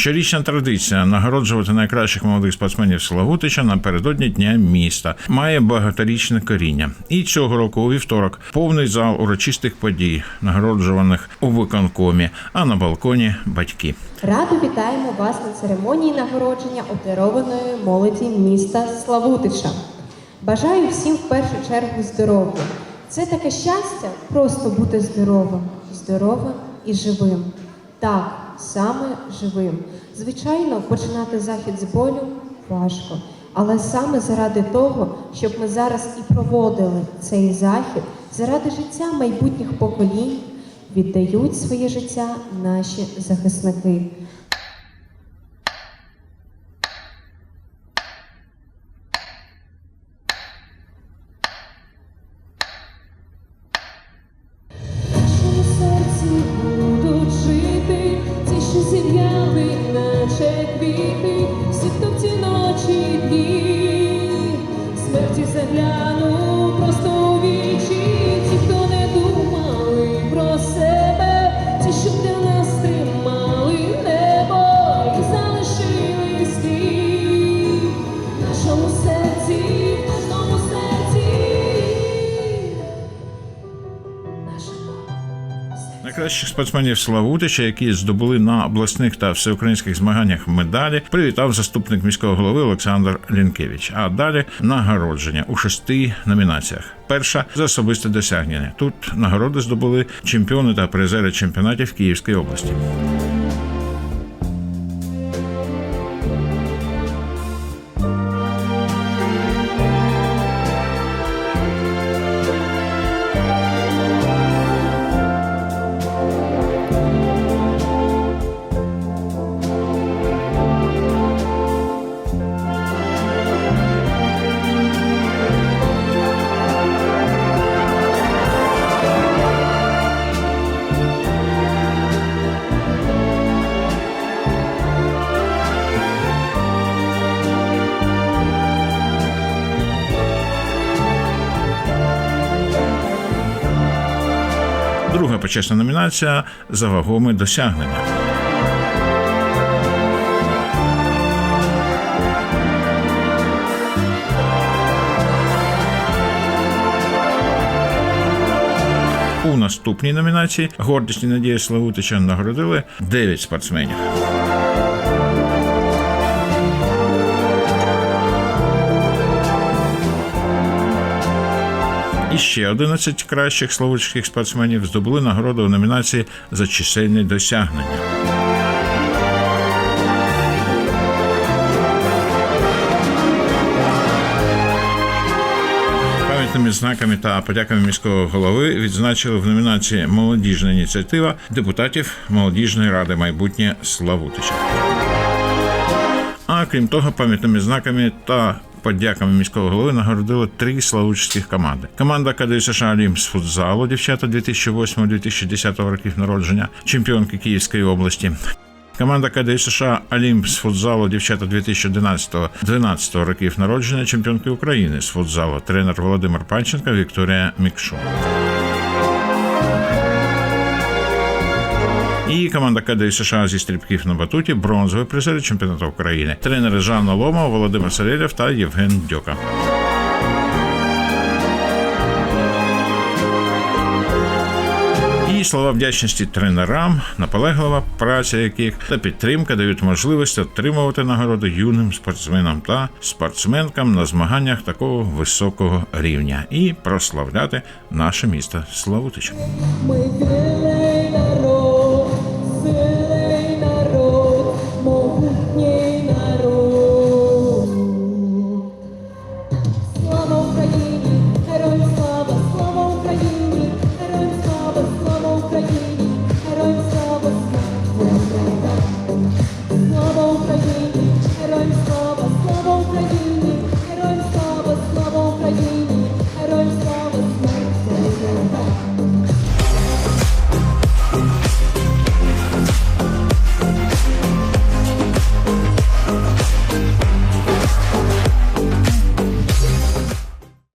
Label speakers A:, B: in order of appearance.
A: Щорічна традиція нагороджувати найкращих молодих спортсменів Славутича напередодні дня міста має багаторічне коріння. І цього року у вівторок повний зал урочистих подій, нагороджуваних у виконкомі, а на балконі батьки.
B: Радо вітаємо вас на церемонії нагородження обдарованої молоді міста Славутича. Бажаю всім в першу чергу здоров'я. Це таке щастя просто бути здоровим, здоровим і живим. Так, саме живим. Звичайно, починати захід з болю важко, але саме заради того, щоб ми зараз і проводили цей захід, заради життя майбутніх поколінь віддають своє життя наші захисники.
C: Смерті
A: Найкращих спортсменів Славутича, які здобули на обласних та всеукраїнських змаганнях медалі, привітав заступник міського голови Олександр Лінкевич. А далі нагородження у шести номінаціях. Перша за особисте досягнення. Тут нагороди здобули чемпіони та призери чемпіонатів Київської області. Почесна номінація за вагоме досягнення. У наступній номінації гордість і надія Славутича нагородили 9 спортсменів. І ще 11 кращих славутських спортсменів здобули нагороду у номінації за чисельні досягнення. Пам'ятними знаками та подяками міського голови відзначили в номінації Молодіжна ініціатива депутатів Молодіжної ради майбутнє Славутича. А крім того, пам'ятними знаками та подяками міського голови нагородили три славутських команди. Команда КД США Олімп з футзалу, дівчата 2008-2010 років народження, чемпіонки Київської області. Команда КД США Олімп з футзалу, дівчата 2011-2012 років народження, чемпіонки України з футзалу, тренер Володимир Панченко, Вікторія Мікшу. І команда КД США зі стрибків на батуті бронзові призери чемпіонату України. Тренери Жанна Ломова, Володимир Сарєлєв та Євген Дьока. І слова вдячності тренерам, наполеглива праця яких та підтримка дають можливість отримувати нагороди юним спортсменам та спортсменкам на змаганнях такого високого рівня і прославляти наше місто Славутич.